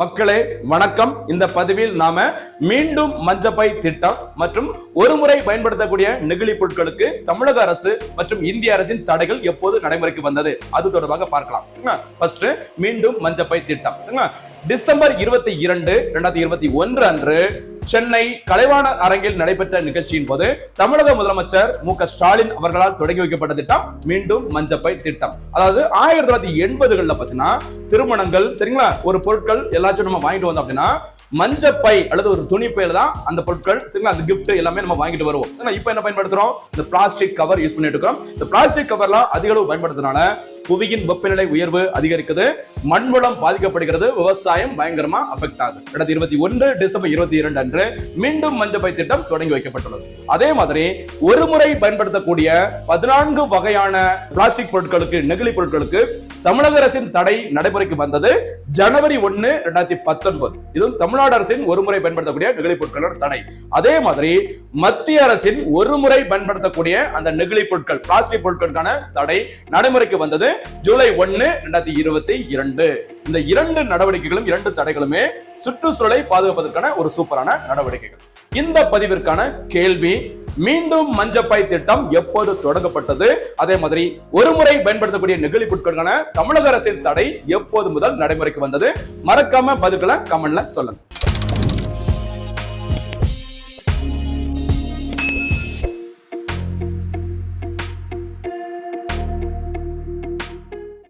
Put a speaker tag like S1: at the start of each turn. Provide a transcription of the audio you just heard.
S1: மக்களே வணக்கம். இந்த பதிவில் நாம மீண்டும் மஞ்சப்பை திட்டம் மற்றும் ஒருமுறை பயன்படுத்தக்கூடிய நெகிழி பொருட்களுக்கு தமிழக அரசு மற்றும் இந்திய அரசின் தடைகள் எப்போது நடைமுறைக்கு வந்தது? அது தொடர்பாக பார்க்கலாம். ஃபர்ஸ்ட் மீண்டும் மஞ்சப்பை திட்டம். சரிங்களா? டிசம்பர் இருபத்தி இரண்டு இரண்டாயிரத்தி இருபத்தி ஒன்று அன்று சென்னை கலைவாண அரங்கில் நடைபெற்ற நிகழ்ச்சியின் போது தமிழக முதலமைச்சர் மு க ஸ்டாலின் அவர்களால் தொடங்கி வைக்கப்பட்ட திட்டம் மீண்டும் மஞ்சப்பை திட்டம். அதாவது ஆயிரத்தி தொள்ளாயிரத்தி எண்பதுகளில் பார்த்தீங்கன்னா திருமணங்கள் சரிங்களா? ஒரு பொருட்கள் எல்லாத்தையும் நம்ம வாங்கிட்டு வந்தோம் அப்படின்னா மஞ்சப்பை அல்லது ஒரு துணி பையில தான் அந்த பொருட்கள் சரிங்களா? அந்த கிஃப்ட் எல்லாமே நம்ம வாங்கிட்டு வருவோம். சரிங்களா? இப்போ என்ன பயன்படுத்துறோம்? இந்த பிளாஸ்டிக் கவர் யூஸ் பண்ணிட்டு இருக்கோம் இந்த பிளாஸ்டிக் கவர்லாம் அதிக அளவு பயன்படுத்துறதுனால புவியின் வெப்பநிலை உயர்வு அதிகரிக்குது மண்வளம் பாதிக்கப்படுகிறது விவசாயம் பயங்கரமா அஃபெக்ட் ஆகுது. ரெண்டாயிரத்தி இருபத்தி ஒன்று டிசம்பர் இருபத்தி இரண்டு அன்று மீண்டும் மஞ்சப்பை திட்டம் தொடங்கி வைக்கப்பட்டுள்ளது. அதே மாதிரி ஒரு முறை பயன்படுத்தக்கூடிய பதினான்கு வகையான பிளாஸ்டிக் பொருட்களுக்கு நெகிழி பொருட்களுக்கு தமிழக அரசின் தடை நடைமுறைக்கு வந்தது. ஜனவரி ஒன்னு ரெண்டாயிரத்தி பத்தொன்பது. இதுவும் தமிழ்நாடு அரசின் ஒருமுறை பயன்படுத்தக்கூடிய நெகிழி பொருட்களோட தடை. அதே மாதிரி மத்திய அரசின் ஒரு முறை பயன்படுத்தக்கூடிய அந்த நெகிழி பொருட்கள் பிளாஸ்டிக் பொருட்களுக்கான தடை நடைமுறைக்கு வந்தது. ஜூலை ஒன்னு ரெண்டாயிரத்தி இருபத்தி இரண்டு. இந்த இரண்டு நடவடிக்கைகளும் இரண்டு தடைகளுமே சுற்றுச்சூழலை பாதுகாப்பதற்கான ஒரு சூப்பரான நடவடிக்கைகள். இந்த பதிவிற்கான கேள்வி மீண்டும் மஞ்சப்பாய் திட்டம் எப்போது தொடங்கப்பட்டது? அதே மாதிரி ஒரு முறை பயன்படுத்தக்கூடிய நெகிழி பொருட்களுக்கான தமிழக அரசின் தடை எப்போது முதல் நடைமுறைக்கு வந்தது? மறக்காம பதில்களை கமெண்ட்ல சொல்லுங்க.